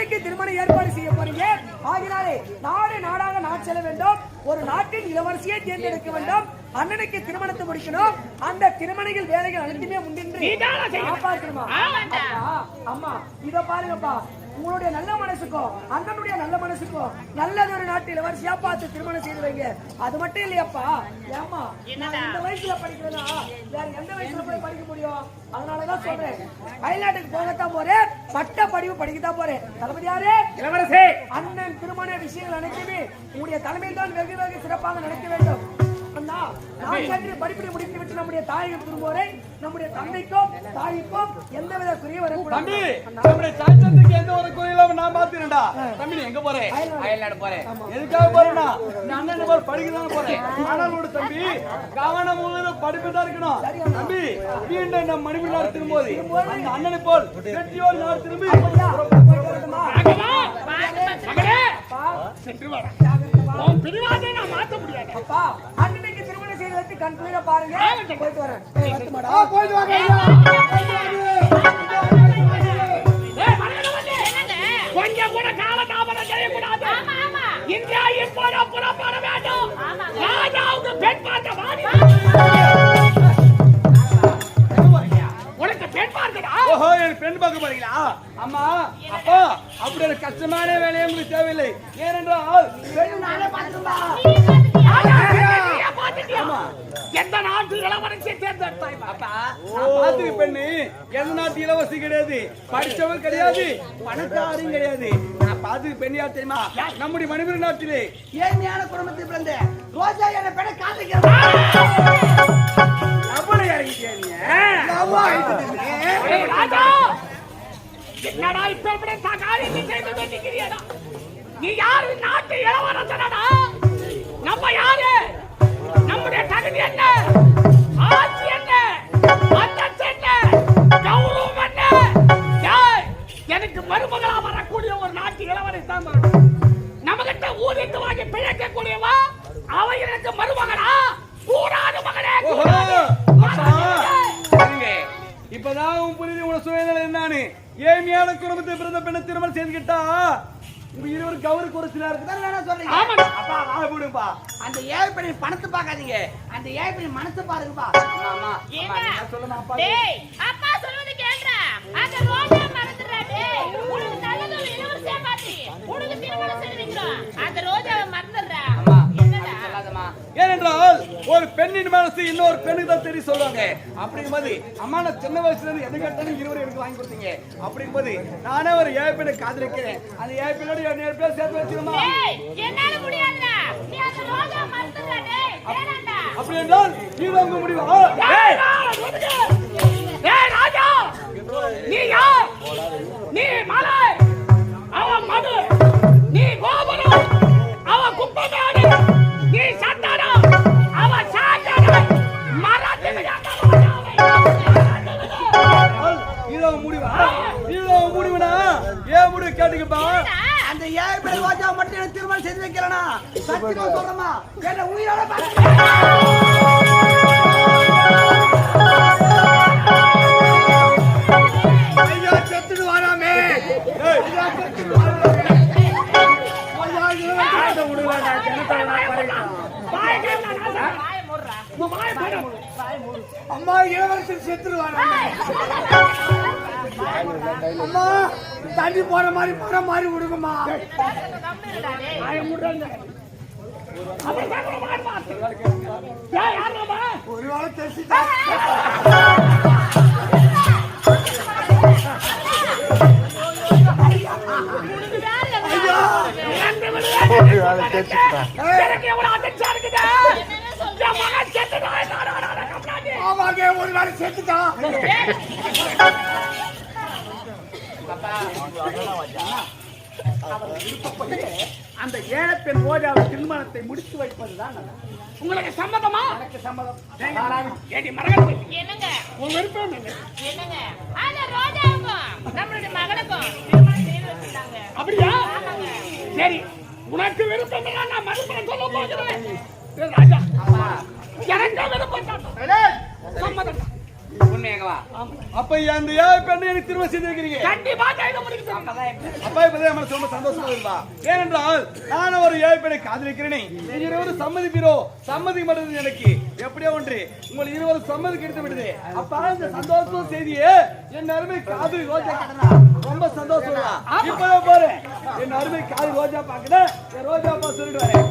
அண்ணனுக்கு திருமணம் ஏற்பாடு செய்ய போறீங்க. ஆகினாலே நாடு நாடாக நான் செல்ல வேண்டும். ஒரு நாட்டின் இளவரசியை தேர்ந்தெடுக்க வேண்டும். அண்ணனுக்கு திருமணத்தை முடிக்கணும். அந்த திருமணிகள் வேலைகள் அனைத்துமே முன்னின்று அம்மா இத பாருங்கப்பா. உங்களுடைய நல்ல மனசுக்கும் அண்ணனுடைய நல்ல மனசுக்கும் நல்லது ஒரு நாட்டு இளவரசியா பார்த்து திருமணம் செய்து வைங்க அது மட்டும் இல்லையாப்பா. ஏமா நான் இந்த வயசுல படிக்கிறேன்னா வேற எந்த வயசுல போய் படிக்க முடியும்? அதனாலதான் சொல்றேன். அயல்நாட்டுக்கு போகத்தான் போறேன். பட்ட படிப்பு படிக்கத்தான் போறேன். தளபதி யாரு? இளவரசே! அண்ணன் திருமண விஷயங்கள் அனைத்துமே உங்களுடைய தலைமையில் தான் வெகு வெகு சிறப்பாக நடக்க வேண்டும். அண்ணா நான் சென்று படிப்பினை முடித்து விட்டு நம்முடைய தாயகம் திரும்புவோரை நம்முடைய தந்தைக்கும் தாய்க்கும் எந்தவித குறையும் வரக்கூடாது. தம்பி நம்முடைய எந்த ஒரு கோயிலும் நான் பாத்துறேன்டா தம்பி நீ எங்க போறேன் அயல்நாடு. போறேன். எதுக்காக போறேன்னா நான் அண்ணன் போற படிக்கதான் போறேன். ஆனால் தம்பி கவனம் படிப்பு தான் இருக்கணும். தம்பி மீண்டும் நம்ம திரும்போது அந்த அண்ணனை போல் வெற்றியோடு நாடு திரும்பி போயிட்டு வரட்டுமா? ராகவா, மகனே சென்று வாடா. உன் பிடிவாதை நான் மாத்த முடியாது. அப்பா கண் குளிர பாருங்க. போயிட்டு வரேன்? போயிட்டு வாங்க ஏய், மகனே வந்து. கொஞ்சம் கூட கால தாமதம் செய்யக்கூடாது. இந்தியா இப்போது புறப்பட வேண்டும். ராஜாவுக்கு பெண் பார்க்க வாடி உனக்கு பெண் பார்க்கடா ஓஹோ எனக்கு பெண் பார்க்க போறீங்களா? அம்மா அப்பா அப்படி ஒரு கஷ்டமான வேலையே உங்களுக்கு தேவையில்லை. ஏனென்றால் பெண் நானே எந்த நாட்டு இளவரசியை தேர்ந்தெடுத்தாய் பெண்ணு. எந்த நாட்டு இலவசி கிடையாது. படிச்சவன் கிடையாது. பணக்காரும் கிடையாது. நான் பார்த்துக்க பெண் யார் தெரியுமா? நம்முடைய மணிபுரி நாட்டிலே. ஏழ்மையான குடும்பத்தில் பிறந்த ரோஜா என பெண்ணை என்னடா இப்ப செய்து நீ யாரு? நாட்டு இளவரசனடா? நம்ம யாரு? நம்முடைய தகுதி என்ன? ஆட்சி என்ன? அந்தஸ்து என்ன? கௌரவம் என்ன? எனக்கு மருமகளா வரக்கூடிய ஒரு நாட்டு இளவரசி தான் வரணும் நம்ம கிட்ட ஊதிட்டு வாங்கி பிழைக்கக்கூடியவா? அவ எனக்கு மருமகளா கூடாது மகனே இப்பதான் புரியுது உன சூழ்நிலை என்னன்னு ஏழ்மையான குடும்பத்தை பிறந்த பெண்ணை திருமணம் செய்துக்கிட்டா உங்க இருவர் கௌரி குறைச்சலா இருக்கு ஆமாடா. அப்பா வாழ போடுப்பா அந்த ஏழை பெரிய பணத்தை பார்க்காதீங்க. அந்த ஏழை பெரிய மனசை பாருங்கப்பா. அம்மா நீங்க சொல்லுமா அப்பா ஒரு பெண்ணின் மனசு இன்னொரு பெண்ணுக்கு தான் தெரியும் சொல்லுவாங்க அப்படிங்கும்போது அம்மா நான் சின்ன வயசுல இருந்து எது கேட்டாலும் இருவர் எனக்கு வாங்கி கொடுத்தீங்க. அப்படிங்கும்போது நானே ஒரு ஏழை பெண்ணை காதலிக்கிறேன். அந்த ஏழை பெண்ணோட ஏழு பேர் சேர்த்து வேணாம்டா அப்படி என்றால் நீ வாங்க முடியுமா கேட்டுக்கப்பா. அந்த ஏழை பெரிய ரோஜா மட்டும் எனக்கு திருமணம் செய்து வைக்கிறேனா சத்தியமா சொல்றமா என்ன உயிரோட பாருங்க ஐயா செத்துட்டு வராமே. ஐயா செத்துட்டு வராமே. அம்மா இளவரசர் செத்துட்டு வராமே அம்மா தண்ணி போற மாதிரி போற மாதிரி விடுங்கம்மா. ஒரு வேளை தெரிச்சுட்டா ஆமாங்க ஒரு வேளை செத்துட்டான் அந்த ஏழை பெண் ரோஜாவை திருமணத்தை முடித்து வைப்பதுதான். உங்களுக்கு சம்மதமா? எனக்கு சம்மதம். ஏடி மரகத்து என்னங்க? உன் விருப்பம் என்ன? என்னங்க? அந்த ரோஜாவுக்கும் நம்மளுடைய வச்சுட்டாங்க அப்படியா? சரி உனக்கு விருப்பம் இல்லைன்னா நான் மறுபடியும் சொல்ல போகிறேன். ராஜா. அப்ப அந்த ஏழை பெண்ணை எனக்கு திருமணம் செய்து வைக்கிறீங்க. கண்டிப்பா அப்பா இப்பதான் ரொம்ப சந்தோஷமா இருந்தா ஏனென்றால் நான் ஒரு ஏழை பெண்ணை காதலிக்கிறேனே. இருவரும் சம்மதிப்பீரோ? சம்மதி மாட்டது எனக்கு. எப்படியோ ஒன்று. உங்கள் இருவரும் சம்மதி கிடைத்து விடுது. அப்ப இந்த சந்தோஷம் செய்தியே என் அருமை காதலி ரோஜா கடனா ரொம்ப சந்தோஷம். இப்பதான் பாரு. என் அருமை காதலி ரோஜா பாக்குறேன் ரோஜா பா சொல்லிட்டு வரேன்